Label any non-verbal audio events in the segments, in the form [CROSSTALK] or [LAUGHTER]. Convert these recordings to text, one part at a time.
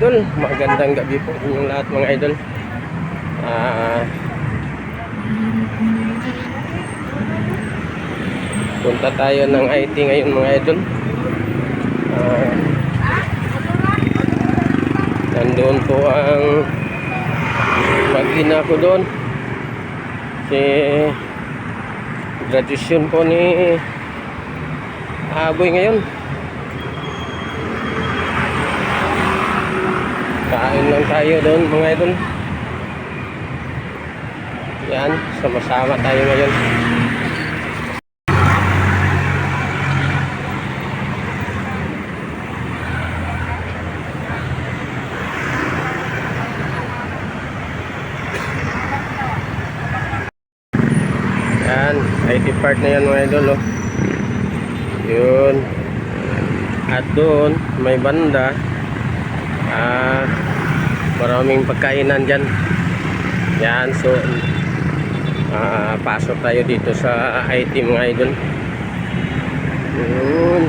idol, magandang gabi po inyong lahat mga idol. Ah, punta tayo ng IT ngayon mga idol. Ah, nandoon po ang mag-ina ko doon. Si graduation po ni Aboy ngayon. Kain lang tayo doon mga idol. Yan, sama-sama tayo ngayon. Yan, IT part na yan mga idol oh. Yun. At doon, may banda. Ah, maraming pagkainan dyan. Yan, so ah, pasok tayo dito sa IT mga idol. Yun.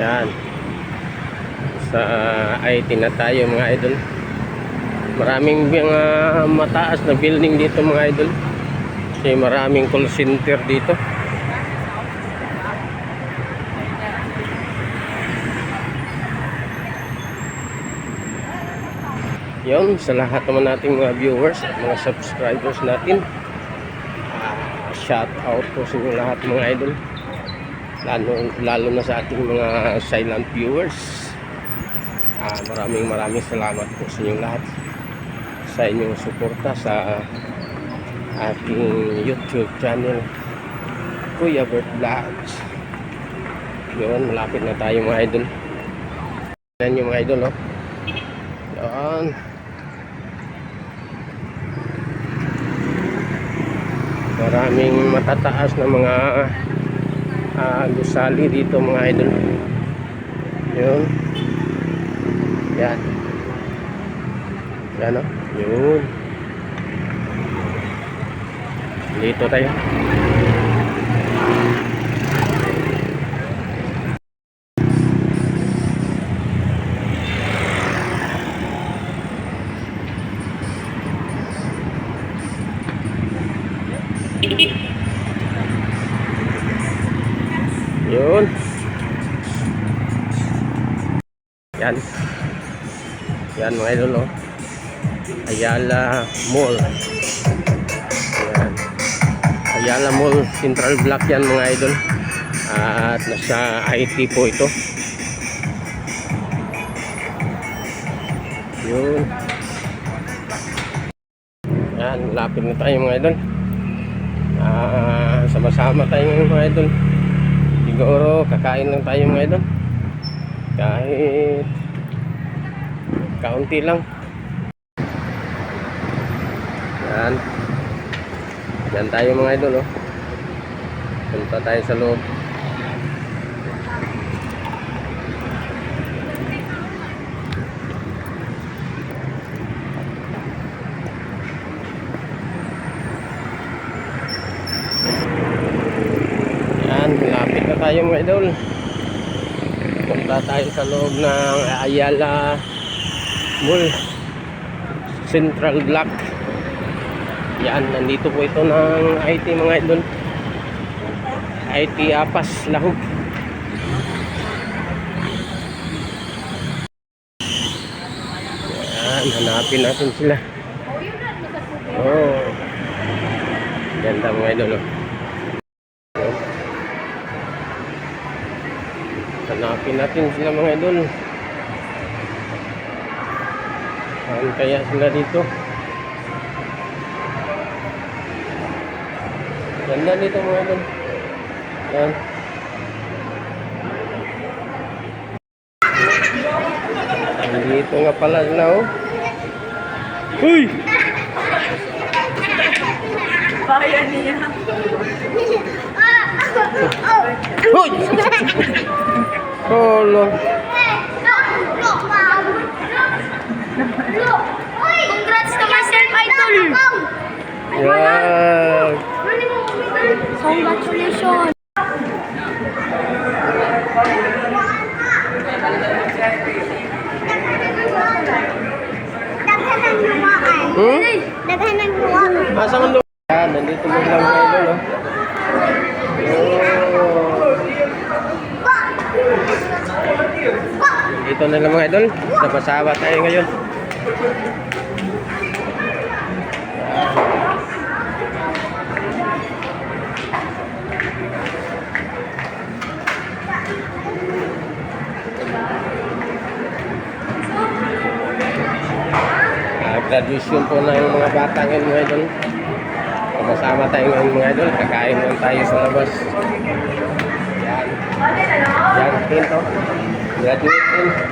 Yan. Sa IT na tayo mga idol. Maraming mga mataas na building dito mga idol. Kasi maraming call center dito. Yun, sa lahat naman nating mga viewers at mga subscribers natin. ah, shout out po sa inyo lahat mga idol. Lalo, lalo na sa ating mga silent viewers. Ah, maraming maraming salamat po sa inyong lahat sa inyong suporta sa ating YouTube channel Kuya Bert Vlogs. Yun, malapit na tayo mga idol. Yan yung mga idol oh. yun. Maraming matataas na mga ah, gusali dito mga idol. Yun. Yan. Yan o yun. Dito tayo. Yun. Yan. Yan mga idol oh. Ayala Mall. Yan Ayala Mall Central Block yan mga idol. At nasa IT po ito. Yun. Yan lapit na tayo mga idol. Ah sama-sama tayo ngayon mga idol. Siguro kakain lang tayo mga idol. Kahit kaunti lang yan. Yan tayo mga idol oh. punta tayo sa loob. Tayo mga idol. Punta tayo sa loob ng Ayala Mall Central Block yan, nandito po ito ng IT mga idol. IT Apas Lahog. Yan, hanapin natin sila. Oh. Ganda mga idol oh. hanapin natin sila mga idol. Saan kaya sila dito ganda dito mga idol yan dito nga pala sila oh Uy! Bayan niya. Uy! Oh, lo. Congrats to myself, idol! Yan. Congratulations! Daghan ng lumaan. Hmm? Daghan ng lumaan. Asa ang lugar? Yan, nandito mo lang mga idol, oh. Dito na lang mga idol. Sabasawa tayo ngayon. Graduation po na yung mga bata ngayon mga idol. Kumasama tayo ngayon mga idol. Kakain lang tayo sa labas. Yan. Yan, pinto. Graduate din po.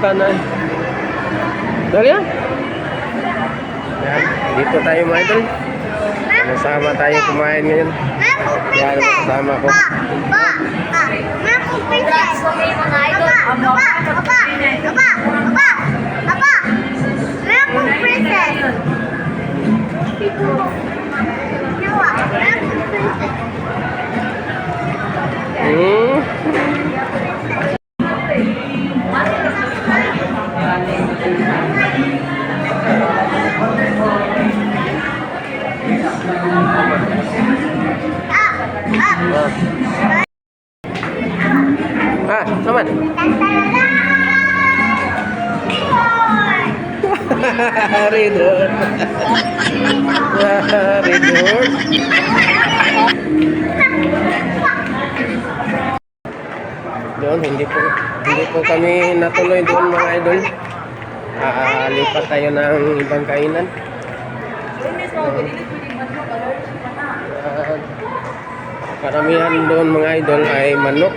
Na. Dali yan. Yan, dito tayo mga idol. Kasama tayo kumain ngayon. Yan, kasama ko. Pa, pa, pa. Mako princess. mga idol. Apa, apa, apa, apa, apa, apa. Ridor. Ridor. Doon, hindi po, hindi po kami natuloy doon mga idol. Ah, lipat tayo ng ibang kainan. Ah, karamihan doon mga idol ay manok.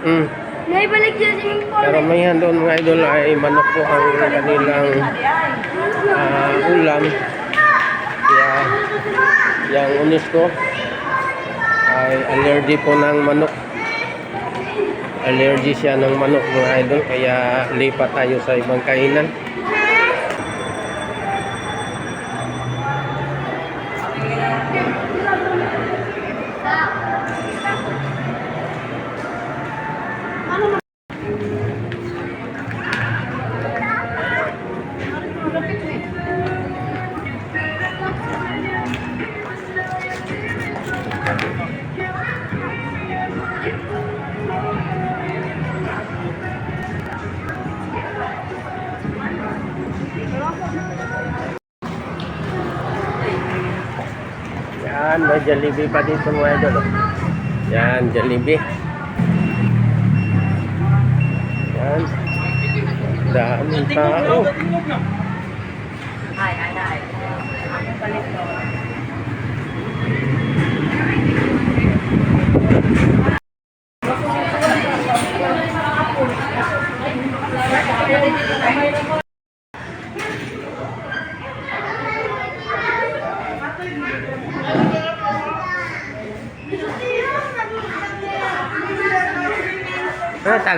Mm. Naibalik dyan si Ming Paul. Karamihan doon mga idol ay manok po ang kanilang ah, ulam. Kaya yung unis ko ay allergy po ng manok. Allergy siya ng manok mga idol kaya lipat tayo sa ibang kainan. Yan, may Jollibee pa dito mga idol. oh. Yan, Jollibee. Yan. Daming tao. Ah,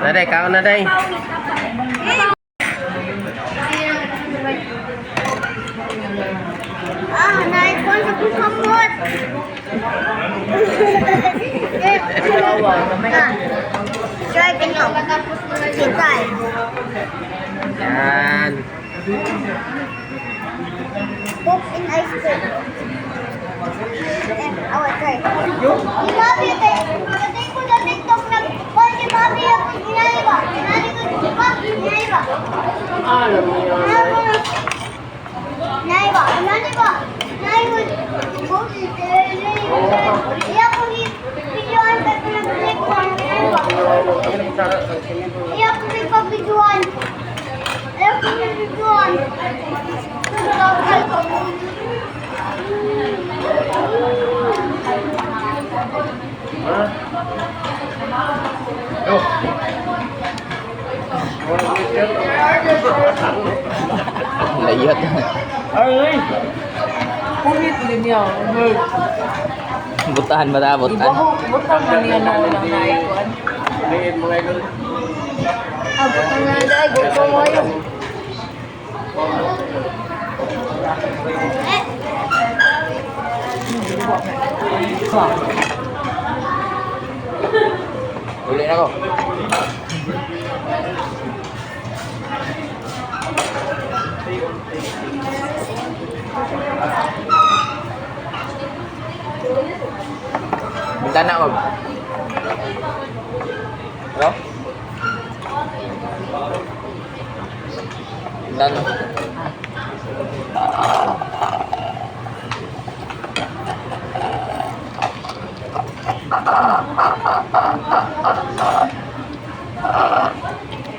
Nó đây cao nó đây [LAUGHS] À, này con cũng không muốn. Chơi bên cổng. 65. Yan. Poop in ice cream. Oh, sorry. Ni Bobby, patay ko na TikTok na. Paul, ni Bobby, inali ba? Inali ko, di ba? Inali ba? Alam mo yan. Inali ba? Inali ba? Inali ko, di ba? Inali ko, di ba? Ay! Kumit din yan. Butahan ba ta? Butahan. Butang na niya na lang na ikuan. Idol. Abot na dahil, gusto mo yun. Eh, Uli na ko. Punta na ko. Ano? Punta na.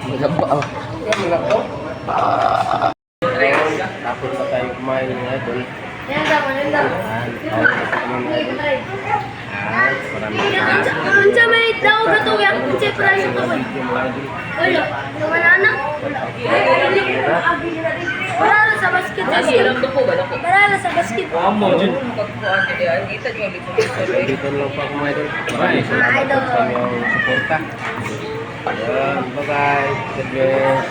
Malabo ako. Malabo? Tapos na tayo kumain ng idol. yan daw, yan daw. Ayan, tayo na sa mga idol. Ayan, maraming salamat. Ang na to yan. Sa price ito ko. Wala. Wala na. Wala na sa basket. Wala na sa basket. Dito lang mga idol. Maraming salamat sa inyong suporta. Bye-bye. God bless.